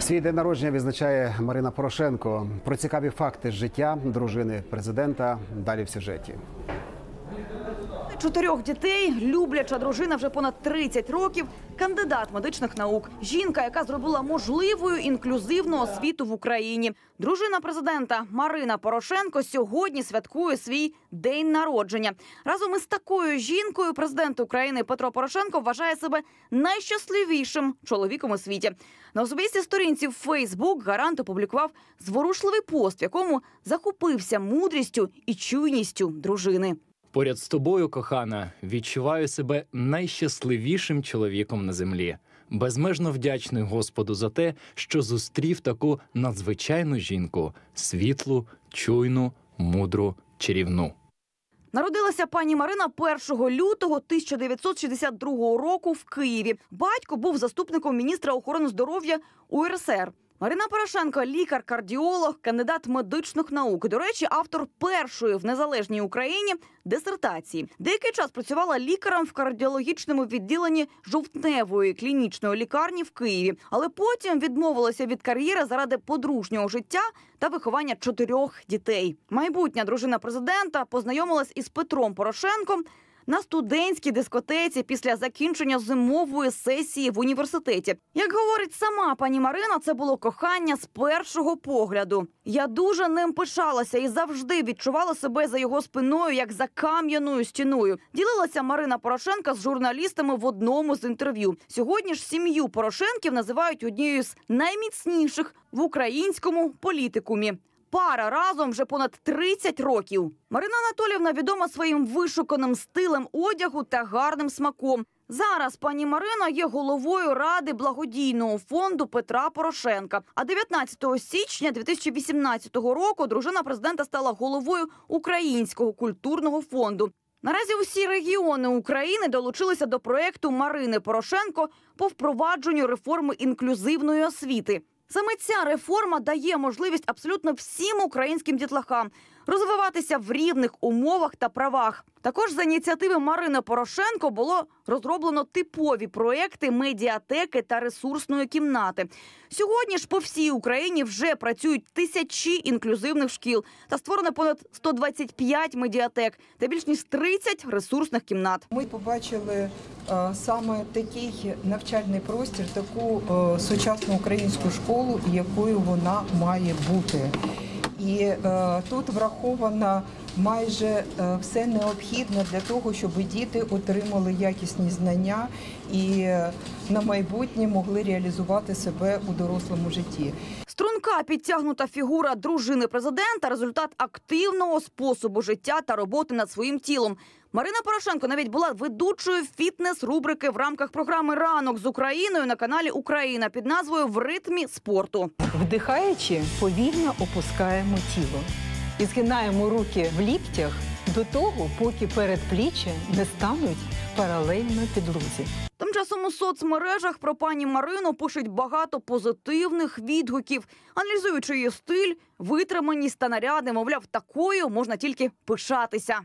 Свій день народження відзначає Марина Порошенко. Про цікаві факти життя дружини президента далі в сюжеті. Чотирьох дітей, любляча дружина вже понад 30 років, кандидат медичних наук. Жінка, яка зробила можливою інклюзивну освіту в Україні. Дружина президента Марина Порошенко сьогодні святкує свій день народження. Разом із такою жінкою президент України Петро Порошенко вважає себе найщасливішим чоловіком у світі. На особистій сторінці в Фейсбук гарант опублікував зворушливий пост, в якому захопився мудрістю і чуйністю дружини. Поряд з тобою, кохана, відчуваю себе найщасливішим чоловіком на землі. Безмежно вдячний Господу за те, що зустрів таку надзвичайну жінку світлу, чуйну, мудру, чарівну. Народилася пані Марина 1 лютого 1962 року в Києві. Батько був заступником міністра охорони здоров'я УРСР. Марина Порошенко лікар-кардіолог, кандидат медичних наук. До речі, автор першої в незалежній Україні дисертації. Деякий час працювала лікарем в кардіологічному відділенні жовтневої клінічної лікарні в Києві, але потім відмовилася від кар'єри заради подружнього життя та виховання чотирьох дітей. Майбутня дружина президента познайомилась із Петром Порошенком на студентській дискотеці після закінчення зимової сесії в університеті. Як говорить сама пані Марина, це було кохання з першого погляду. Я дуже ним пишалася і завжди відчувала себе за його спиною, як за кам'яною стіною. Ділилася Марина Порошенка з журналістами в одному з інтерв'ю. Сьогодні ж сім'ю Порошенків називають однією з найміцніших в українському політикумі. Пара разом вже понад 30 років. Марина Анатолівна відома своїм вишуканим стилем одягу та гарним смаком. Зараз пані Марина є головою ради благодійного фонду Петра Порошенка. А 19 січня 2018 року дружина президента стала головою Українського культурного фонду. Наразі усі регіони України долучилися до проекту Марини Порошенко по впровадженню реформи інклюзивної освіти. Саме ця реформа дає можливість абсолютно всім українським дітлахам розвиватися в рівних умовах та правах. Також за ініціативи Марини Порошенко було розроблено типові проекти медіатеки та ресурсної кімнати. Сьогодні ж по всій Україні вже працюють тисячі інклюзивних шкіл та створено понад 125 медіатек та більш ніж 30 ресурсних кімнат. Ми побачили е, саме такий навчальний простір, таку е, сучасну українську школу, якою вона має бути. І е, тут враховано майже е, все необхідне для того, щоб діти отримали якісні знання і е, на майбутнє могли реалізувати себе у дорослому житті. Струнка підтягнута фігура дружини президента результат активного способу життя та роботи над своїм тілом. Марина Порошенко навіть була ведучою фітнес-рубрики в рамках програми Ранок з Україною на каналі Україна під назвою В ритмі спорту. Вдихаючи, повільно опускаємо тіло і згинаємо руки в ліктях до того, поки передпліччя не стануть паралельно підлозі. Тим часом у соцмережах про пані Марину пишуть багато позитивних відгуків, аналізуючи її стиль, витриманість та наряди, мовляв, такою можна тільки пишатися.